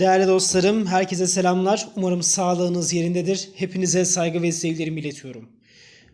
Değerli dostlarım, herkese selamlar. Umarım sağlığınız yerindedir. Hepinize saygı ve sevgilerimi iletiyorum.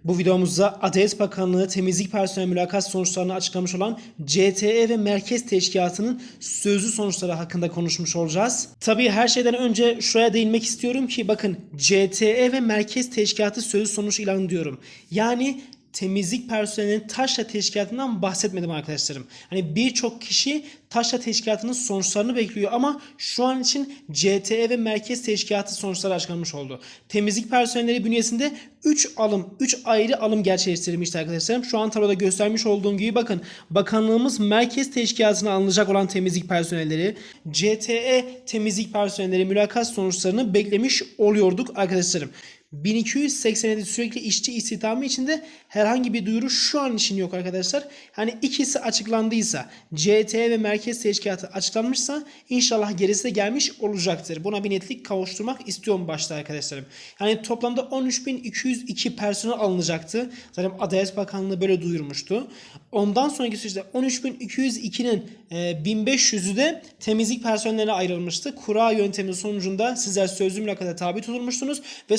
Bu videomuzda Adalet Bakanlığı temizlik personel mülakat sonuçlarını açıklamış olan CTE ve Merkez Teşkilatı'nın sözlü sonuçları hakkında konuşmuş olacağız. Tabii her şeyden önce şuraya değinmek istiyorum ki bakın CTE ve Merkez Teşkilatı sözlü sonuç ilanı diyorum. Yani temizlik personelinin taşla teşkilatından bahsetmedim arkadaşlarım. Hani birçok kişi taşla teşkilatının sonuçlarını bekliyor ama şu an için CTE ve merkez teşkilatı sonuçları açıklanmış oldu. Temizlik personelleri bünyesinde 3 alım, 3 ayrı alım gerçekleştirilmişti arkadaşlarım. Şu an tabloda göstermiş olduğum gibi bakın bakanlığımız merkez teşkilatına alınacak olan temizlik personelleri, CTE temizlik personelleri mülakat sonuçlarını beklemiş oluyorduk arkadaşlarım. 1287 sürekli işçi istihdamı içinde herhangi bir duyuru şu an için yok arkadaşlar. Hani ikisi açıklandıysa CTE ve merkez teşkilatı açıklanmışsa inşallah gerisi de gelmiş olacaktır. Buna bir netlik kavuşturmak istiyorum başta arkadaşlarım. Yani toplamda 13.202 personel alınacaktı. Zaten Adalet Bakanlığı böyle duyurmuştu. Ondan sonraki süreçte 13.202'nin 1500'ü de temizlik personeline ayrılmıştı. Kura yöntemi sonucunda sizler sözlü mülakata tabi tutulmuşsunuz ve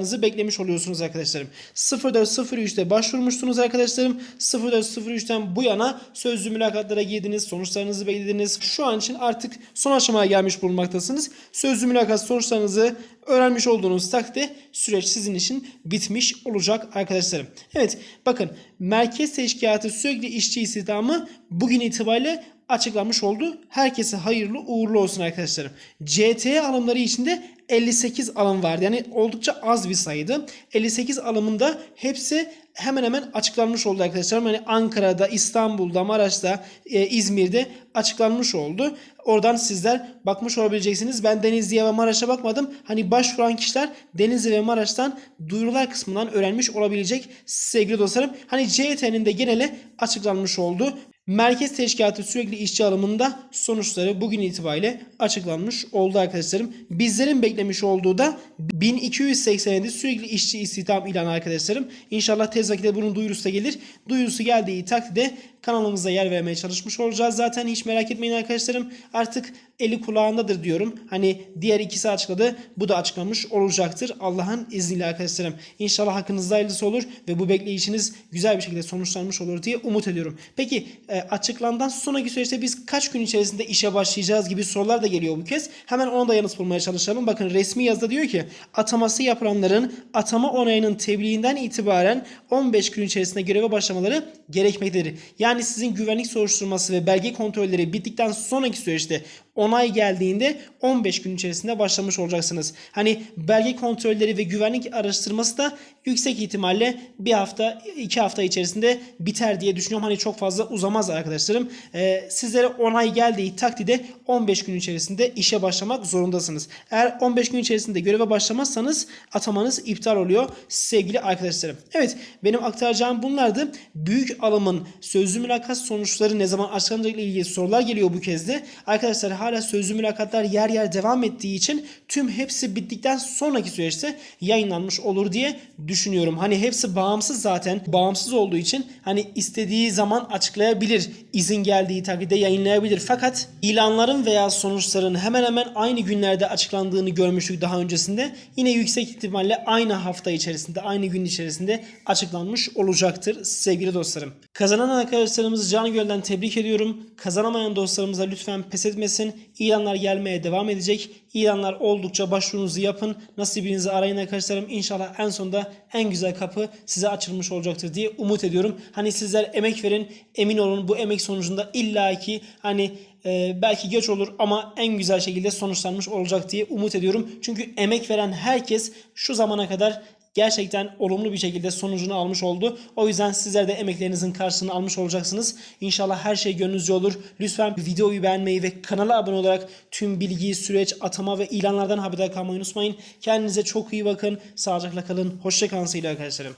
sonuçlarınızı beklemiş oluyorsunuz arkadaşlarım. 0403'te başvurmuştunuz arkadaşlarım. 0403'ten bu yana sözlü mülakatlara girdiniz, sonuçlarınızı beklediniz. Şu an için artık son aşamaya gelmiş bulunmaktasınız. Sözlü mülakat sonuçlarınızı öğrenmiş olduğunuz takdirde süreç sizin için bitmiş olacak arkadaşlarım. Evet bakın merkez teşkilatı sürekli işçi istihdamı bugün itibariyle açıklanmış oldu. Herkese hayırlı uğurlu olsun arkadaşlarım. CTE alımları içinde 58 alım vardı. Yani oldukça az bir sayıydı. 58 alımında hepsi hemen hemen açıklanmış oldu arkadaşlar. Yani Ankara'da, İstanbul'da, Maraş'ta, e, İzmir'de açıklanmış oldu. Oradan sizler bakmış olabileceksiniz. Ben Denizli'ye ve Maraş'a bakmadım. Hani başvuran kişiler Denizli ve Maraş'tan duyurular kısmından öğrenmiş olabilecek sevgili dostlarım. Hani CT'nin de genele açıklanmış oldu. Merkez Teşkilatı sürekli işçi alımında sonuçları bugün itibariyle açıklanmış oldu arkadaşlarım. Bizlerin beklemiş olduğu da 1287 sürekli işçi istihdam ilanı arkadaşlarım. İnşallah tez vakitte bunun duyurusu da gelir. Duyurusu geldiği takdirde kanalımıza yer vermeye çalışmış olacağız. Zaten hiç merak etmeyin arkadaşlarım. Artık eli kulağındadır diyorum. Hani diğer ikisi açıkladı. Bu da açıklamış olacaktır. Allah'ın izniyle arkadaşlarım. İnşallah hakkınızda hayırlısı olur ve bu bekleyişiniz güzel bir şekilde sonuçlanmış olur diye umut ediyorum. Peki e, açıklandan sonraki süreçte biz kaç gün içerisinde işe başlayacağız gibi sorular da geliyor bu kez. Hemen ona da yanıt bulmaya çalışalım. Bakın resmi yazıda diyor ki ataması yapılanların atama onayının tebliğinden itibaren 15 gün içerisinde göreve başlamaları gerekmektedir. Yani sizin güvenlik soruşturması ve belge kontrolleri bittikten sonraki süreçte onay geldiğinde 15 gün içerisinde başlamış olacaksınız. Hani belge kontrolleri ve güvenlik araştırması da yüksek ihtimalle bir hafta iki hafta içerisinde biter diye düşünüyorum. Hani çok fazla uzamaz arkadaşlarım. Ee, sizlere onay geldiği takdirde 15 gün içerisinde işe başlamak zorundasınız. Eğer 15 gün içerisinde göreve başlamazsanız atamanız iptal oluyor sevgili arkadaşlarım. Evet benim aktaracağım bunlardı. Büyük alımın sözlü mülakat sonuçları ne zaman açıklanacak ile ilgili sorular geliyor bu kez de. Arkadaşlar hala sözlü mülakatlar yer yer devam ettiği için tüm hepsi bittikten sonraki süreçte yayınlanmış olur diye düşünüyorum. Hani hepsi bağımsız zaten. Bağımsız olduğu için hani istediği zaman açıklayabilir. İzin geldiği takdirde yayınlayabilir. Fakat ilanların veya sonuçların hemen hemen aynı günlerde açıklandığını görmüştük daha öncesinde. Yine yüksek ihtimalle aynı hafta içerisinde, aynı gün içerisinde açıklanmış olacaktır sevgili dostlarım. Kazanan arkadaşlarımızı canı gölden tebrik ediyorum. Kazanamayan dostlarımıza lütfen pes etmesin. İlanlar gelmeye devam edecek. İlanlar oldukça başvurunuzu yapın. Nasibinizi arayın arkadaşlarım. İnşallah en sonunda en güzel kapı size açılmış olacaktır diye umut ediyorum. Hani sizler emek verin. Emin olun bu emek sonucunda illaki hani e, belki geç olur ama en güzel şekilde sonuçlanmış olacak diye umut ediyorum. Çünkü emek veren herkes şu zamana kadar gerçekten olumlu bir şekilde sonucunu almış oldu. O yüzden sizler de emeklerinizin karşılığını almış olacaksınız. İnşallah her şey gönlünüzce olur. Lütfen videoyu beğenmeyi ve kanala abone olarak tüm bilgi, süreç, atama ve ilanlardan haberdar kalmayı unutmayın. Kendinize çok iyi bakın. Sağlıcakla kalın. Hoşçakalın sevgili arkadaşlarım.